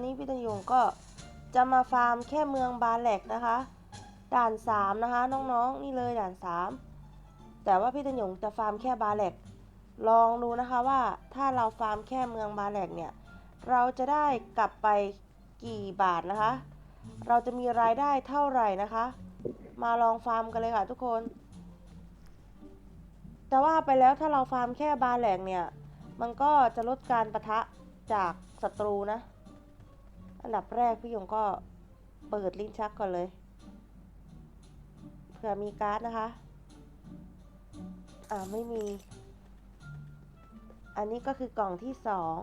นนี้พี่ตันยงก็จะมาฟาร์มแค่เมืองบาแหลกนะคะ ด่านสามนะคะ น้องๆนี่เลยด่านสามแต่ว่าพี่ตันยงจะฟาร์มแค่บาแหลกลองดูนะคะว่าถ้าเราฟาร์มแค่เมืองบาแหลกเนี่ย เราจะได้กลับไปกี่บาทนะคะ เราจะมีรายได้เท่าไหร่นะคะ มาลองฟาร์มกันเลยค่ะทุกคนแต่ว่าไปแล้วถ้าเราฟาร์มแค่บาแหลกเนี่ย มันก็จะลดการประทะจากศัตรูนะ อันดับแรกพี่ยงก็เปิดลิ้นชักก่อนเลย เผื่อมีการ์ดนะคะ อ่าไม่มี อันนี้ก็คือกล่องที่สอง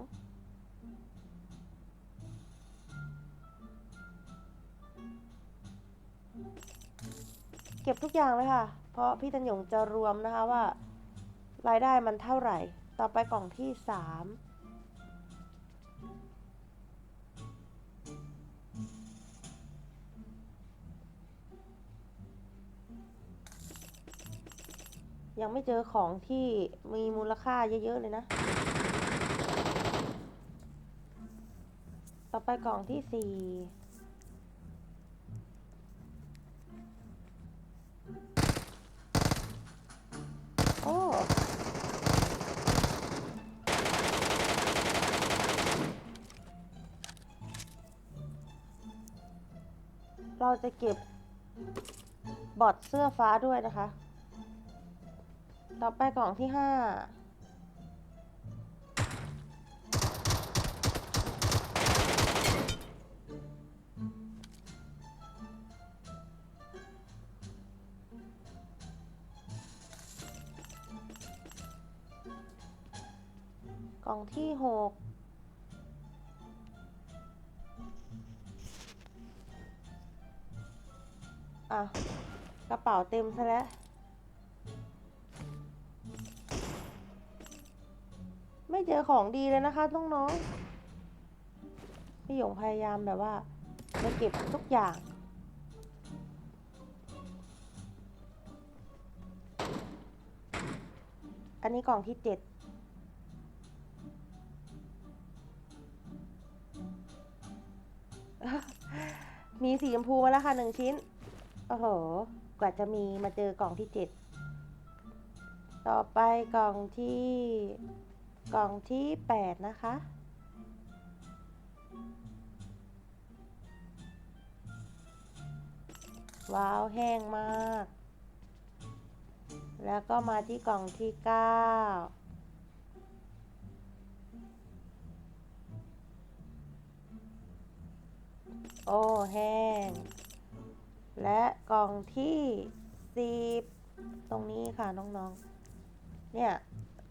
เก็บทุกอย่างเลยค่ะ เพราะพี่ตันหยงจะรวมนะคะว่า รายได้มันเท่าไหร่ ต่อไปกล่องที่สาม ยังไม่เจอของที่มีมูลค่าเยอะๆเลยนะ ต่อไปกล่องที่สี่โอ้ เราจะเก็บบอดเสื้อฟ้าด้วยนะคะ ต่อไปกล่องที่ห้ากล่องที่หกอะ กระเป๋าเต็มซะแล้ว ไม่เจอของดีเลยนะคะน้องๆพี่หยงพยายามแบบว่าจะเก็บทุกอย่างอันนี้กล่องที่เจ็ดมีสีชมพูมาแล้วค่ะหนึ่งชิ้น โอ้โห กว่าจะมีมาเจอกล่องที่เจ็ด ต่อไปกล่องที่ กล่องที่แปดนะคะ ว้าว แห้งมาก แล้วก็มาที่กล่องที่เก้าโอ้ แห้ง และกล่องที่สิบตรงนี้ค่ะ น้อง ๆ เนี่ย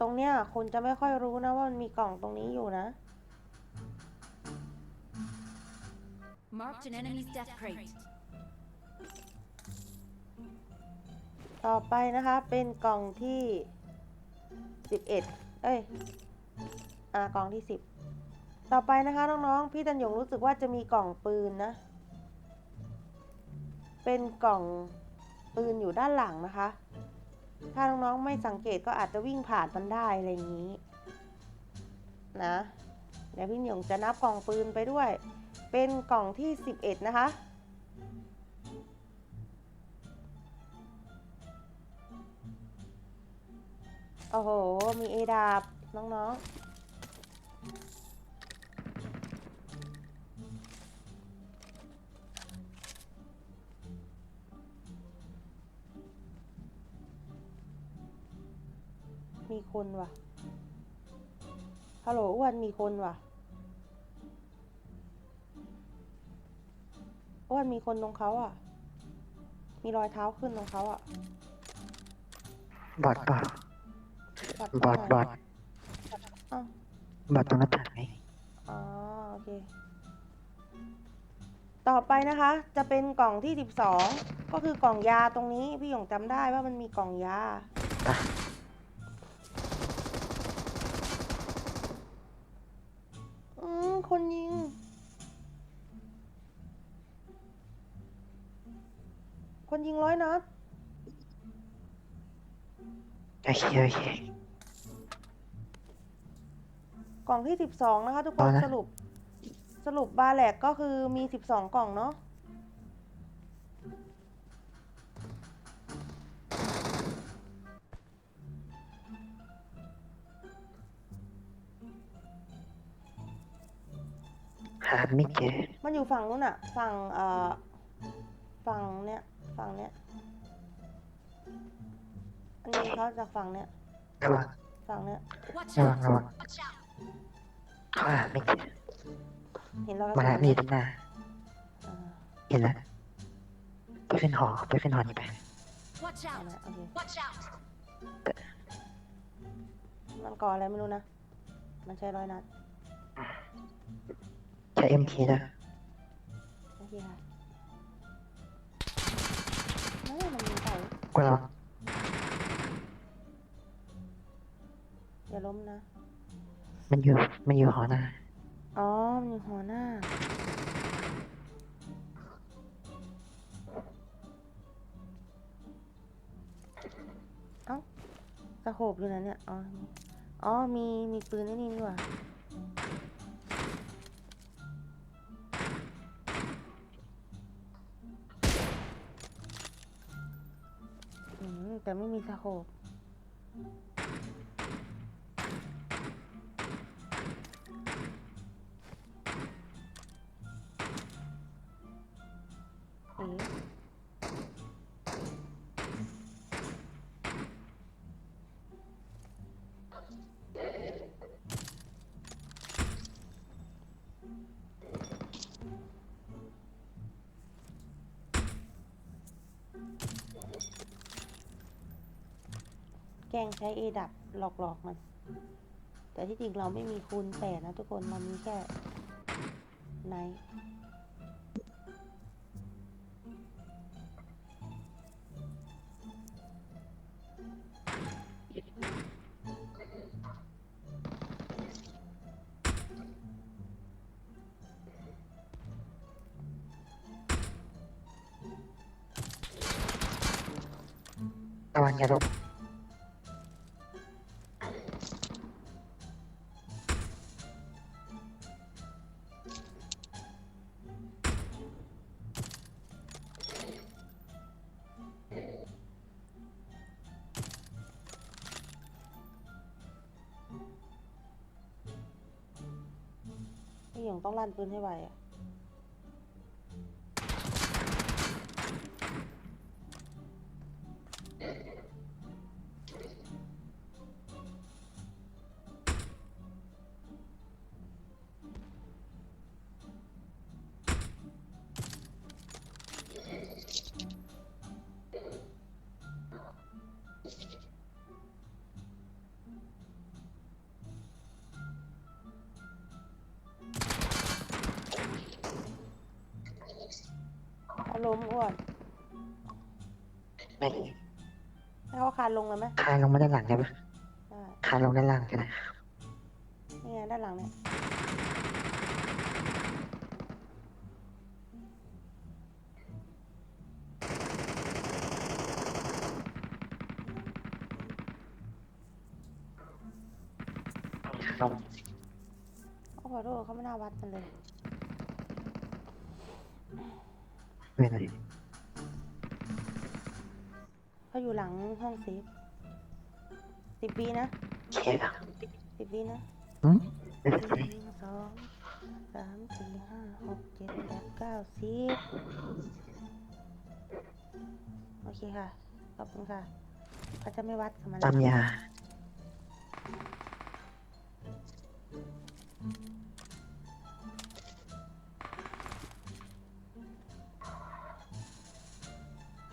ตรงเนี้ยคุณจะไม่ค่อยรู้นะว่ามันมีกล่องตรงนี้อยู่นะ Marked an enemy's death crate. ต่อไปนะคะ เป็นกล่องที่สิบเอ็ดเอ้ย อ่ากล่องที่สิบต่อไปนะคะน้องๆ พี่ตันหยงรู้สึกว่าจะมีกล่องปืนนะ เป็นกล่องปืนอยู่ด้านหลังนะคะ ถ้าน้องๆไม่สังเกตก็อาจจะวิ่งผ่านมันได้อะไรอย่างนี้นะเดี๋ยวพี่หยงจะนับกล่องปืนไปด้วย เป็นกล่องที่สิบเอ็ดนะคะ โอ้โห มีเอดาบน้องๆ มีคนว่ะ ฮัลโหลอ้วนมีคนว่ะ อ้วนมีคนตรงเขาอะ มีรอยเท้าขึ้นตรงเขาอะ บอดป่ะปัดบอดตรงบไหนอดอ้าวบอดตรงหน้าต่างไงอ๋อโอเค ต่อไปนะคะ จะเป็นกล่องที่12ก็คือกล่องยาตรงนี้ พี่หยงจำได้ว่ามันมีกล่องยา ไป ยิงร้อยนัดโอเคโอเค กล่องที่สิบสองนะคะ ทุกคนเอานะ สรุป สรุปบาแหลกก็คือมีสิบสองกล่องเนาะหาไม่เจอมันอยู่ฝั่งนู้นอะฝั่งเอ่อฝั่งเนี้ย ฝั่งเนี้ย อันนี้เขาจากฝั่งเนี้ย ระวังฝั่งเนี้ย Watch ระวัง out! ระวัง Watch out! เขาหาไม่เจอเห็นเรามาแล้วมีด้านหน้าอ่าเห็นแล้วไปเป็นหอไปเป็นหอนี่ไป Watch เอา out! ละโอเค Watch out! มันก่ออะไรไม่รู้นะ มันใช้ร้อยนัดใช้เอ็มทีนะ โอเคค่ะ นั่นมันมีใส่กลัวเราอย่าล้มนะ มันอยู่ มันอยู่หอหน้า อ๋อ มันอยู่หัวหน้า เอ้าสโคบอยู่นะเนี่ย อ๋อนี่อ๋อ มี มีปืนไอ้นี่นี่หว่า ไม่ ล้งใช้เอดับหลอกๆมัน แต่ที่จริงเราไม่มีคูณแปดนะทุกคนเรามีแค่ไนท์ระวังอย่าลบ พี่ยังต้องลั่นปืนให้ไวอะ มอ้วนไม่ให้เขาคานลงเลยไหมคานลงมาด้านหลังได้ปะได้คานลงด้านล่างก็ได้นี่ไงด้านหลังเนี่ยลงโอ้ขอโทษเขาไม่น่าวัดกันเลย ไม่เลยเขาอยู่หลังห้องเซฟสิบปีนะเคอะสิบปีนะอืมหนึ่งสองสามสี่ห้าหกเจ็ดแปดเก้าสิบโอเคค่ะ ขอบคุณค่ะเขาจะไม่วัดกับมันตามยา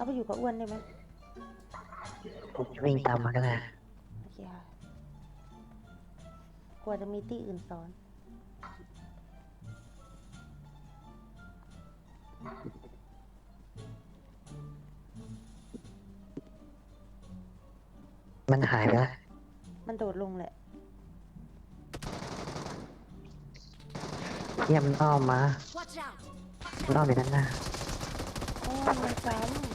เขาไปอยู่กับอ้วนได้ไหมผมจะวิ่งตามมาก็ได้โอเคค่ะกลัวจะมีที่อื่นสอน มันหายไปแล้วมันโดดลงแหละ เยี่ยมนอ้อมมา Watch out! มันอ้อมไปด้านหน้า โอ้ยมันซ้ดี๋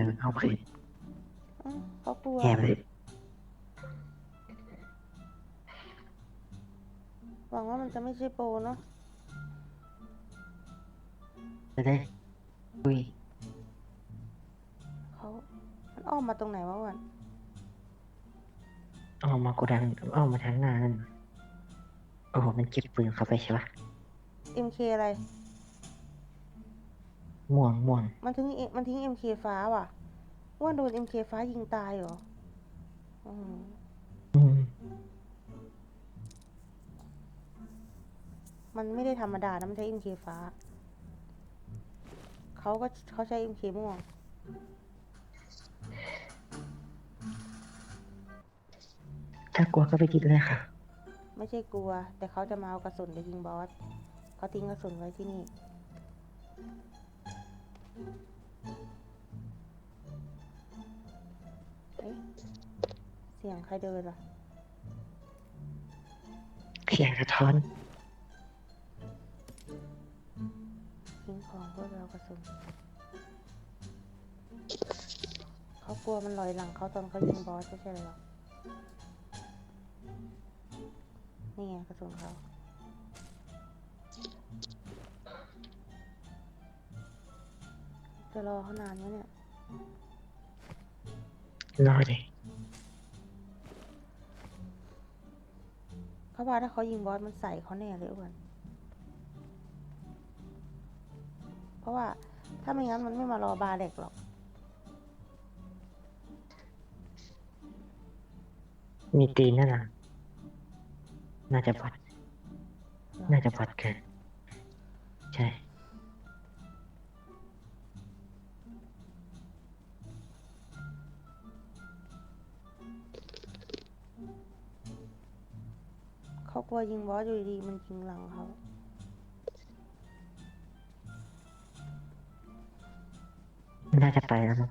ยวเอาไปอ้าวเขากลัวแอบเลยหวังว่ามันจะไม่ใช่โปรเนาะจะได้คุยเขามันอ้อมมาตรงไหนวะวันออกมาโกดังออกมาทางหน้านั่นโอ้โหมันเก็บปืนเข้าไปใช่ปะ MK อะไร ม่วงม่วงมันทิ้งเอมันทิ้ง MK ฟ้าว่ะว่าโดน MK ฟ้ายิงตายเหรออืมอืมมันไม่ได้ธรรมดานะมันใช้ MK ฟ้า เขาก็เขาใช้ MK ม่วง ถ้ากลัวก็ไปกินเลยค่ะ ไม่ใช่กลัว แต่เขาจะมาเอากระสุนไปยิงบอสเขาทิ้งกระสุนไว้ที่นี่ เอ๊ะเสียงใครเดินล่ะเสียงสะท้อนทิ้งของเพื่อไปเอากระสุนเขากลัวมันลอยหลังเขาตอนเขายิงบอสไม่ใช่เหรอนี่ไงกระสุนเขา จะรอเขานานไหมเนี่ย รอเลยเขาว่าถ้าเขายิงบอสมันใส่เขาแน่เลยอ้วนเพราะว่าถ้าไม่งั้นมันไม่มารอบาเด็กหรอก มีตีนนั่นน่ะน่าจะพัดน่าจะพัดเกินใช่ เขากลัวยิงบอสอยู่ดีมันยิงหลังเขาน่าจะไปแล้วมั้ง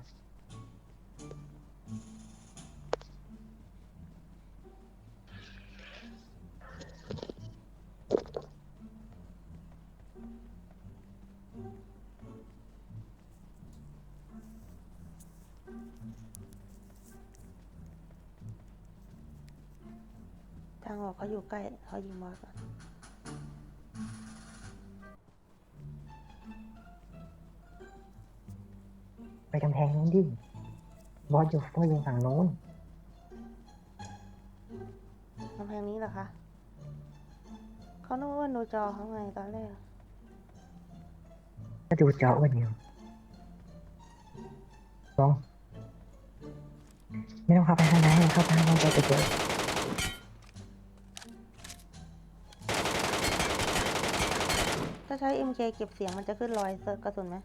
ออกเขาอยู่ใกล้เขายิงบอสก่อนไปกำแพงนู้นดิบอสอยู่บอสอยู่ฝั่งโน้นกำแพงนี้เหรอคะเขานึกว่าดูจอเขาไงตอนแรกก็ดูจออ้วนอยู่ลองไม่ต้องเข้าไปข้างในเข้าไปข้างในจะไปเจอ ใช้ MK เก็บเสียงมันจะขึ้นรอยกระสุนไหม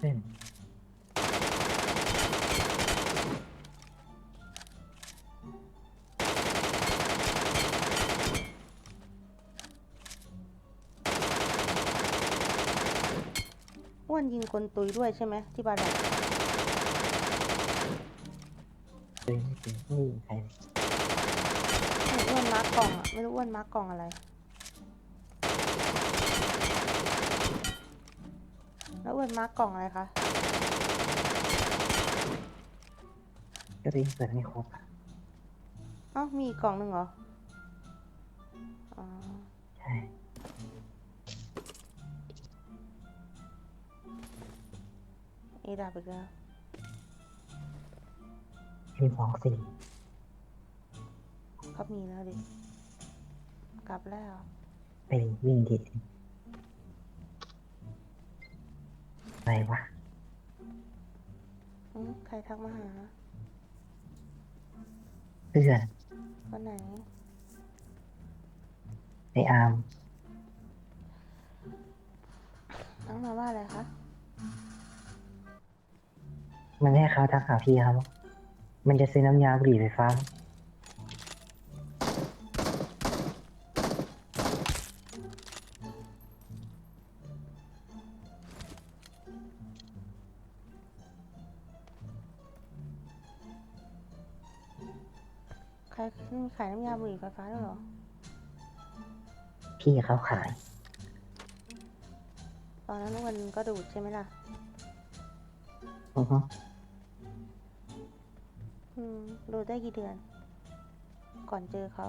เล่นอ้วนยิงคนตุยด้วยใช่ไหมที่บาดาลเลยไม่จริงไม่มีใครเลยอ้วนมาร์ กกล่องอะไม่รู้อ้วนมาร์กกล่องอะไร แล้วอ้วนมาร์กกล่องอะไรคะ ก็เลยเปิดไม่ครบอะเอ้ามีอีกกล่องหนึ่งเหรอ อ๋อ ใช่เอดับอีกแล้วมีสองสี่ เขามีแล้วดิ กลับแล้ว ไปวิ่งดิอะไรวะอืมใครทักมาหา เพื่อนวันไหน ไออาร์มทักมาว่าอะไรคะมันให้เขาทักหาพี่ครับ มันจะซื้อน้ำยาบุหรี่ไฟฟ้า ใครมีขายน้ำยาบุหรี่ไฟฟ้าด้วยเหรอ พี่เขาขาย ตอนนั้นทุกคนก็ดูดใช่ไหมล่ะ อือฮึอืม ดูดได้กี่เดือน ก่อนเจอเขา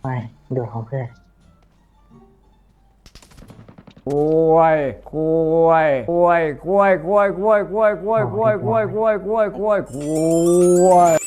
ไม่ดูของเพื่อนกล้วย กล้วยกล้วยกล้วยกล้วยกล้วยกล้วยกล้วยกล้วยกล้วยกล้วยกล้วยกล้วยกล้วย